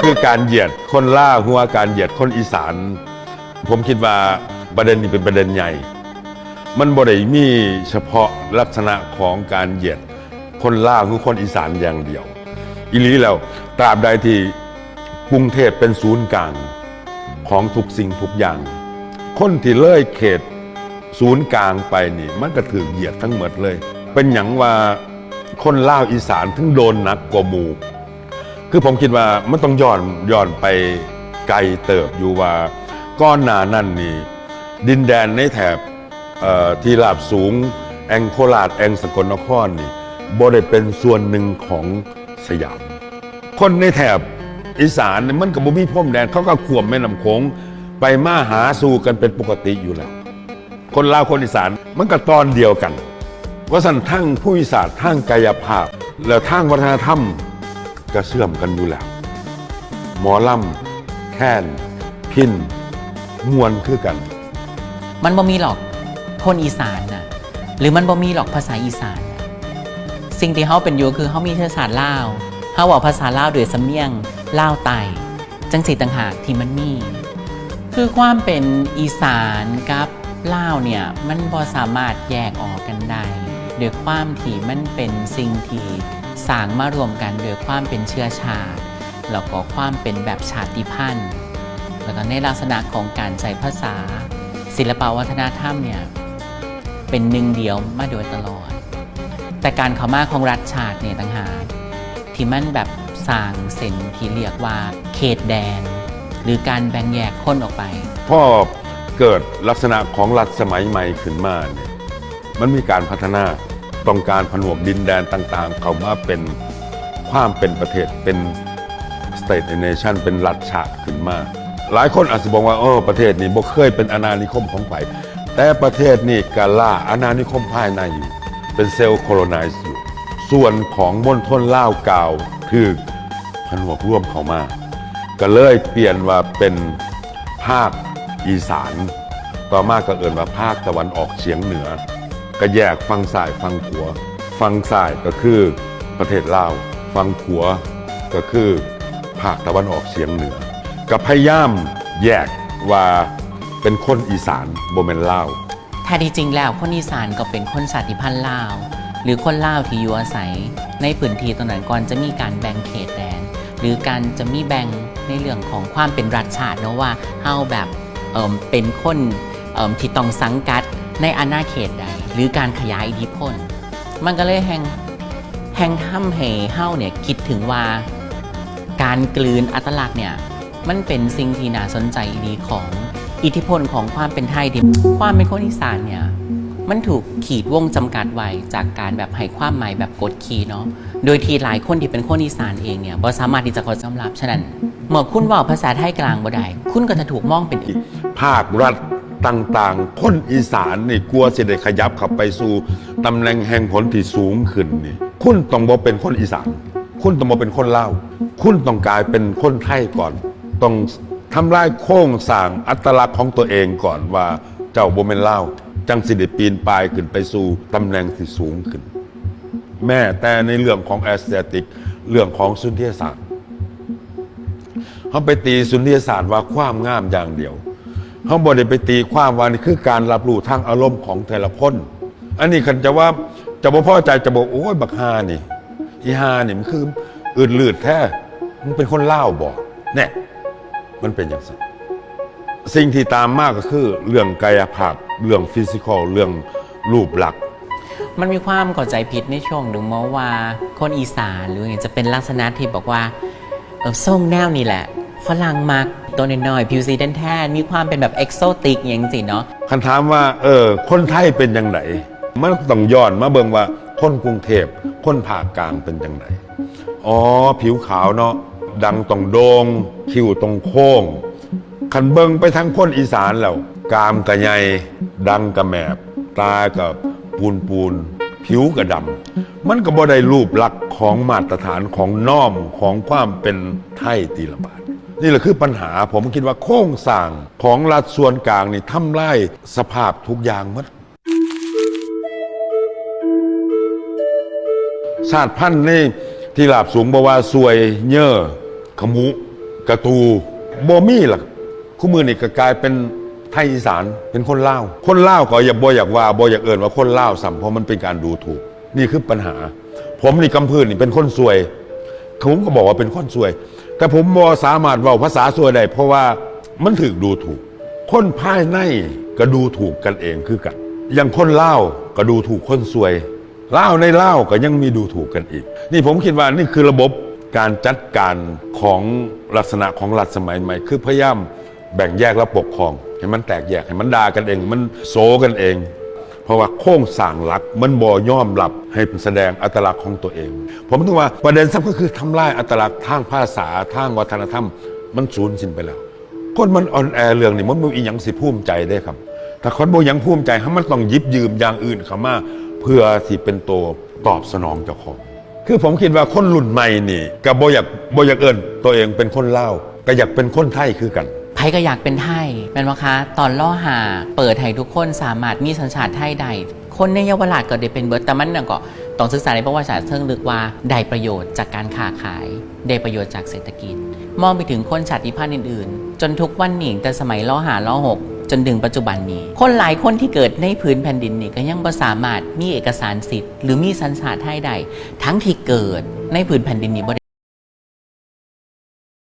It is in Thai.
คือการเหยียดคนล่าหัวการเหยียดคนอีสาน ผมคิดว่าประเด็นนี้เป็นประเด็นใหญ่ มันบ่ได้มีเฉพาะลักษณะของการเหยียดคนล่าคือคนอีสานอย่างเดียว อีหลีแล้วตราบใดที่กรุงเทพเป็นศูนย์กลางของทุกสิ่งทุกอย่าง คนที่เลยเขตศูนย์กลางไปนี่ มันก็ถือเหยียดทั้งหมดเลย เป็นอย่างว่า คนล่าวอีสานถึงโดนหนักกว่าหมู่คือผมคิดว่ามันต้องย้อนย้อนไปไกลเติบอยู่ว่าก้อนหนานั่นนี่ดินแดนในแถบเอ่อที่ราบสูง แองโคราชแองสกลนครนี่บ่ได้เป็นส่วนหนึ่งของสยาม คนในแถบอีสานนี่มันกับบ่มีพรมแดนเขาก็ขวมแม่น้ำโขงไปมาหาสู่กันเป็นปกติอยู่แล้ว คนลาวคนอีสานมันก็ตอนเดียวกัน ว่าสันทั้งผู้วิสาสตร์ทั้งกายภาพ แล้วทั้งวัฒนธรรมก็เชื่อมกันอยู่แล้ว หมอลำแค้นพินมวนคือกัน มันบ่มีหรอกคนอีสานนะหรือมันบ่มีหรอกภาษาอีสาน สิ่งที่เขาเป็นอยู่คือเขามีเชื้อสายลาวเขาบอกภาษาลาวด้วยสำเนียงลาวไตจังสีต่างหากที่มันมี คือความเป็นอีสานกับลาวเนี่ยมันบ่สามารถแยกออกกันได้ ด้วยความที่มันเป็นสิ่งที่สร้างมารวมกันด้วยความเป็นเชื้อชาติแล้วก็ความเป็นแบบชาติพันธุ์ แล้วก็ในลักษณะของการใช้ภาษา ศิลปวัฒนธรรมเนี่ยเป็นหนึ่งเดียวมาโดยตลอด แต่การเข้ามาของรัฐชาติเนี่ยต่างหากที่มันแบบสร้างเส้นที่เรียกว่าเขตแดน หรือการแบ่งแยกคนออกไป พ่อเกิดลักษณะของรัฐสมัยใหม่ขึ้นมาเนี่ยมันมีการพัฒนา ต้องการผนวกดินแดนต่างๆ เขามาเป็นความเป็นประเทศเป็น state nation เป็นรัฐชาติขึ้นมา หลายคนอาจจะบอกว่าเออประเทศนี้บ่เคยเป็นอาณานิคมของไผแต่ประเทศนี้กาล่าอาณานิคมภายในอยู่เป็นเซลล์โคโลไนซ์อยู่ ส่วนของมณฑลล่าวกาวคือผนวกร่วมเข้ามา ก็เลยเปลี่ยนว่าเป็นภาคอีสาน ต่อมาก็เอิ่นว่าภาคตะวันออกเฉียงเหนือ ก็แยกฝั่งซ้ายฝั่งขวาฝั่งซ้ายก็คือประเทศลาวฝั่งขวาก็คือภาคตะวันออกเฉียงเหนือก็พยายามแยกว่าเป็นคนอีสานโบเมนลาวแท้ที่จริงแล้วคนอีสานก็เป็นคนชาติพันธุ์ลาว หรือคนลาวที่อยู่อาศัย ในพื้นที่ตรงนั้นก่อนจะมีการแบ่งเขตแดน หรือการจะมีแบ่งในเรื่องของความเป็นรัฐชาติเนาะว่าเฮาแบบเเป็นคนที่ต้องสังกัดในอาณาเขตใด หรือการขยายอิทธิพล มันก็เลยแห่งแห่งทำให้เฮาเนี่ยคิดถึงว่าการกลืนอัตลักษณ์เนี่ยมันเป็นสิ่งที่น่าสนใจดีของอิทธิพลของความเป็นไทยที่ความเป็นคนอีสานเนี่ยมันถูกขีดวงจำกัดไว้จากการแบบให้ความหมายแบบกดขี่เนาะโดยที่หลายคนที่เป็นคนอีสานเองเนี่ยบ่สามารถที่จะข้าใจรับฉะนั้นเมื่อคุณว่าภาษาไทยกลางบ่ได้คุณก็จะถูกมองเป็นอื่นภาครัฐ ต่างๆ คนอีสานนี่กลัวจะได้ขยับข้าไปสู่ตำแหน่งแห่งผลที่สูงขึ้นนี่คุณต้องบ่เป็นคนอีสาน คุณต้องบ่เป็นคนเลาคุณต้องกลายเป็นคนไทยก่อน ต้องทำลายโครงสร้างอัตลักษณ์ของตัวเองก่อนว่าเจ้าบ่เป็นเลาจังสิได้ปีนปลายขึ้นไปสู่ตำแหน่งที่สูงขึ้น แม่แต่ในเรื่องของแอสเตติกเรื่องของสุนทรียศาสตร์เขาไปตีสุนทรียศาสตร์ว่าความงามอย่างเดียว เขาบอกได้ไปตีความว่านี่คือการรับรู้ทางอารมณ์ของแต่ละคน อันนี้คันจะว่าจะบ่พอใจจะบอกโอ้ยบักฮานี่ อีฮานี่มันคืออืดลืดแท้มันเป็นคนเล่าบอกแน่มันเป็นอย่างนั้นสิ่งที่ตามมากก็คือ เรื่องกายภาพ เรื่องฟิสิกอลเรื่องรูปลักษณ์มันมีความเข้าใจผิดในช่วงหนึ่งมาว่าคนอีสานหรืออย่างจะเป็นลักษณะที่บอกว่าเออส่งแนวนี่แหละ ฝรั่งมักตัวน้อยๆผิวสีแทนๆมีความเป็นแบบเอกโซติกอย่างสิเนาะคันถามว่าเออคนไทยเป็นยังไงมันต้องย้อนมาเบิ่งว่าคนกรุงเทพคนภาคกลางเป็นยังไงอ๋อผิวขาวเนาะดังตรงโดงคิ้วตรงโค้งคันเบิงไปทั้งคนอีสานแล้วกามกระไยดังกระแมบตากับปูนปูนผิวกระดำมันก็บ่ได้รูปลักษณ์ของมาตรฐานของน้อมของความเป็นไทยตีละบาท นี่แหละคือปัญหาผมคิดว่าโครงสร้างของรัฐส่วนกลางนี่ทำลายสภาพทุกอย่างหมดชาติพันธุ์นี่ที่ลาบสูงบอกว่าสวยเย่อขมุกระตูโบมี่ล่ะคู่มือนี่ก็กลายเป็นไทยอีสานเป็นคนเล่าคนเล่าก็อย่าบ่อยากว่าบ่อยากเอินว่าคนเล่าสัมเพราะมันเป็นการดูถูก นี่คือปัญหา ผมนี่กำพื้นนี่เป็นคนสวยผมก็บอกว่าเป็นคนสวย แต่ผมบอสามารถเว่าภาษาสวยได้เพราะว่ามันถูกดูถูก คนภายในก็ดูถูกกันเองคือกัน อย่างคนเล่าวก็ดูถูกคนสวยเล่าวในเล่าวก็ยังมีดูถูกกันอีก นี่ผมคิดว่านี่คือระบบการจัดการของลักษณะของรัฐสมัยใหม่ คือพยายามแบ่งแยกและปกครอง ให้มันแตกแยกให้มันด่ากันเอง มันโซกันเอง เพราะว่าโครงสร้างหลักมันบ่ย่อมรับให้แสดงอัตลักษณ์ของตัวเอง ผมถึงว่าประเด็นสำคัญก็คือทำลายอัตลักษณ์ทางภาษาทางวัฒนธรรม มันสูญสิ้นไปแล้ว คนมันอ่อนแอเรื่องนี้มันบ่มีอีหยังสิภูมิใจได้ครับแต่คนบ่ยังภูมิใจให้มันต้องยิบยืมอย่างอื่นเข้ามาเพื่อที่เป็นตัวตอบสนองเจ้าของคือผมคิดว่าคนรุ่นใหม่นี่ก็บ่อยากบ่อยากเอิ้นตัวเองเป็นคนเล่าก็อยากเป็นคนไทยคือกันไผก็อยากเป็นไทย ม่นบ่คะตอนล่อหาเปิดให้ทุกคนสามารถมีสัญชาติไทยได้คนในเยาวราชก็ได้เป็นเบิร์ดแต่มันน่ะก็ต้องศึกษาในประวัติศาสตร์เชิงลึกว่าได้ประโยชน์จากการค้าขาย ได้ประโยชน์จากเศรษฐกิจ มองไปถึงคนชาติพันธุ์อื่นๆ จนทุกวันนี้แต่สมัยล่อหาล่อหกจนถึงปัจจุบันนี้ คนหลายคนที่เกิดในพื้นแผ่นดินนี่ก็ยังบ่สามารถมีเอกสารสิทธิ์หรือมีสัญชาติไทยใด ทั้งที่เกิดในพื้นแผ่นดินนี้